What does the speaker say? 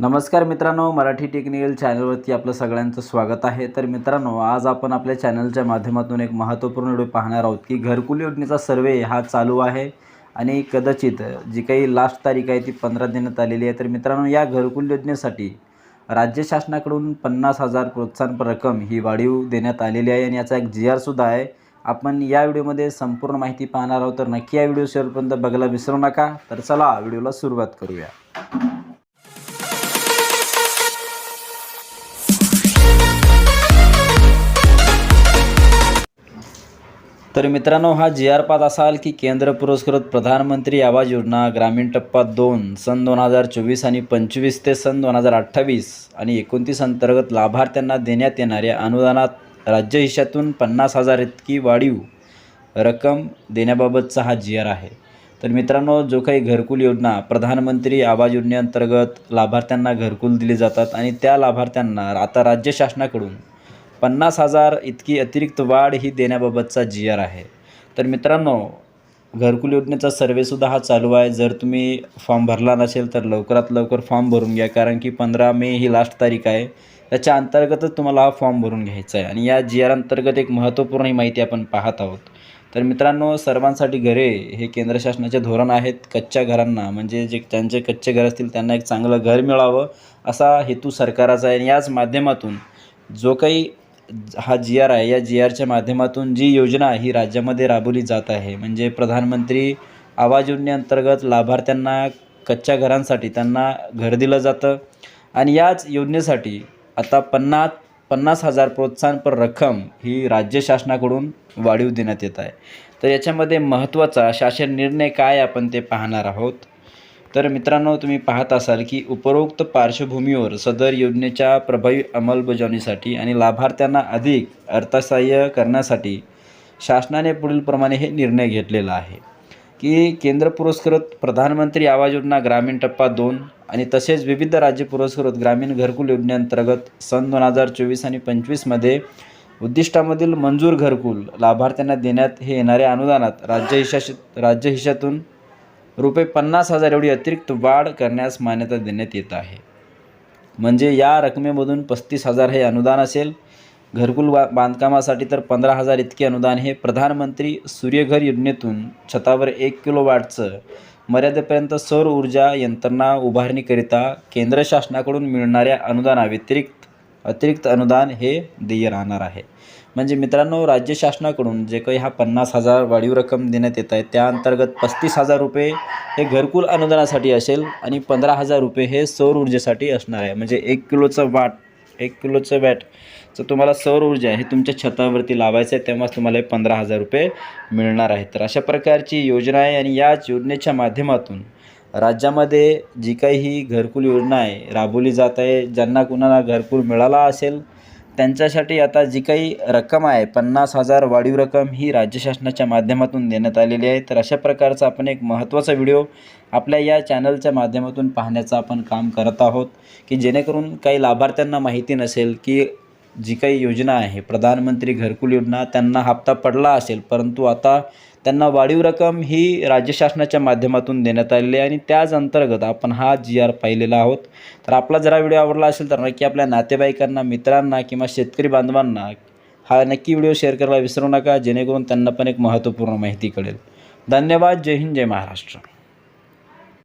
नमस्कार मित्रांनो मराठी टेक्निकल चॅनलवरती आपलं सगळ्यांचं स्वागत आहे. तर मित्रांनो आज आपण आपल्या चॅनलच्या माध्यमातून एक महत्त्वपूर्ण व्हिडिओ पाहणार आहोत की घरकुल योजनेचा सर्वे हा चालू आहे आणि कदाचित जी काही लास्ट तारीख आहे ती पंधरा देण्यात आलेली आहे. तर मित्रांनो या घरकुल योजनेसाठी राज्य शासनाकडून पन्नास हजार प्रोत्साहन रक्कम ही वाढीव देण्यात आलेली आहे आणि याचा एक जी आरसुद्धा आहे. आपण या व्हिडिओमध्ये संपूर्ण माहिती पाहणार आहोत. तर नक्की या व्हिडिओ शेअरपर्यंत बघायला विसरू नका. तर चला व्हिडिओला सुरुवात करूया. तर मित्रांनो हा जी आर पाच असाल की केंद्र पुरस्कृत प्रधानमंत्री आवाज योजना ग्रामीण टप्पा दोन सन दोन हजार चोवीस आणि पंचवीस ते सन दोन हजार अठ्ठावीस आणि एकोणतीस अंतर्गत लाभार्थ्यांना देण्यात येणाऱ्या अनुदानात राज्य हिशातून पन्नास हजार इतकी वाढीव रक्कम देण्याबाबतचा हा जी आर आहे. तर मित्रांनो जो काही घरकुल योजना प्रधानमंत्री आवाज योजनेअंतर्गत लाभार्थ्यांना घरकुल दिले जातात आणि त्या लाभार्थ्यांना आता राज्य शासनाकडून पन्नास हजार इतकी अतिरिक्त वाढ ही देण्याबाबतचा जी आर आहे. तर मित्रांनो घरकुल योजनेचा सर्वेसुद्धा हा चालू आहे. जर तुम्ही फॉर्म भरला नसेल तर लवकरात लवकर फॉर्म भरून घ्या कारण की पंधरा मे ही लास्ट तारीख आहे. त्याच्या अंतर्गतच तुम्हाला हा फॉर्म भरून घ्यायचा आहे. आणि या जी आर अंतर्गत एक महत्त्वपूर्ण ही माहिती आपण पाहत आहोत. तर मित्रांनो सर्वांसाठी घरे हे केंद्र शासनाचे धोरण आहेत. कच्च्या घरांना म्हणजे जे ज्यांचे कच्चे घर असतील त्यांना एक चांगलं घर मिळावं असा हेतू सरकाराचा आहे. आणि याच माध्यमातून जो काही हा जी आर आहे. या जी आरच्या माध्यमातून जी योजना ही राज्यामध्ये राबवली जात आहे म्हणजे प्रधानमंत्री आवाज योजनेअंतर्गत लाभार्थ्यांना कच्च्या घरांसाठी त्यांना घर दिलं जातं. आणि याच योजनेसाठी आता पन्नास पन्नास हजार प्रोत्साहनपर रक्कम ही राज्य शासनाकडून वाढीव देण्यात येत आहे. तर याच्यामध्ये महत्त्वाचा शासन निर्णय काय आपण ते पाहणार आहोत. तर मित्रांनो तुम्ही पाहत असाल की उपरोक्त पार्श्वभूमीवर सदर योजनेच्या प्रभावी अंमलबजावणीसाठी आणि लाभार्थ्यांना अधिक अर्थसहाय्य करण्यासाठी शासनाने पुढीलप्रमाणे हे निर्णय घेतलेला आहे. की केंद्र पुरस्कृत प्रधानमंत्री आवाज योजना ग्रामीण टप्पा दोन आणि तसेच विविध राज्य पुरस्कृत ग्रामीण घरकुल योजनेअंतर्गत सन दोन हजार चोवीस आणि पंचवीसमध्ये उद्दिष्टामधील मंजूर घरकुल लाभार्थ्यांना देण्यात हे येणाऱ्या अनुदानात राज्य हिशाश राज्य हिशातून रुपये पन्नास हजार एवढी अतिरिक्त वाढ करण्यास मान्यता देण्यात येत आहे. म्हणजे या रकमेमधून पस्तीस हजार हे अनुदान असेल. घरकुल बा बांधकामासाठी तर पंधरा हजार इतके अनुदान हे प्रधानमंत्री सूर्यघर योजनेतून छतावर एक किलो वॅटचं मर्यादेपर्यंत सौर ऊर्जा यंत्रणा उभारणीकरिता केंद्र शासनाकडून मिळणाऱ्या अनुदानाव्यतिरिक्त अतिरिक्त अनुदान हे देय राहणार आहे. म्हणजे मित्रांनो राज्य शासनाकडून जे काही हा पन्नास हजार वाढीव रक्कम देण्यात येत आहे त्या अंतर्गत पस्तीस हजार रुपये हे घरकुल अनुदानासाठी असेल आणि पंधरा हजार रुपये हे सौर ऊर्जेसाठी असणार आहे. म्हणजे एक किलोचं वाट एक किलोचं वॅट तर तुम्हाला सौर ऊर्जा हे तुमच्या छतावरती लावायचं आहे तेव्हाच तुम्हाला हे पंधरा हजार रुपये मिळणार आहेत. तर अशा प्रकारची योजना आहे आणि याच योजनेच्या माध्यमातून राज्यामध्ये जी काही ही घरकुल योजना आहे राबवली जात आहे. ज्यांना कुणाला घरकुल मिळाला असेल त्यांच्यासाठी आता जी काही रक्कम आहे पन्नास हजार वाढीव रक्कम ही राज्य शासनाच्या माध्यमातून देण्यात आलेली आहे. तर अशा प्रकारचा आपण एक महत्त्वाचा व्हिडिओ आपल्या या चॅनलच्या माध्यमातून पाहण्याचं आपण काम करत आहोत की जेणेकरून काही लाभार्थ्यांना माहिती नसेल की जी काही योजना आहे प्रधानमंत्री घरकुल योजना त्यांना हप्ता पडला असेल परंतु आता त्यांना वाढीव रक्कम ही राज्य शासनाच्या माध्यमातून देण्यात आलेली आहे आणि त्याच अंतर्गत आपण हा जी आर पाहिलेला आहोत. तर आपला जरा व्हिडिओ आवडला असेल तर नक्की आपल्या नातेवाईकांना मित्रांना किंवा शेतकरी बांधवांना हा नक्की व्हिडिओ शेअर करायला विसरू नका जेणेकरून त्यांना पण एक महत्त्वपूर्ण माहिती कळेल. धन्यवाद. जय हिंद. जय महाराष्ट्र.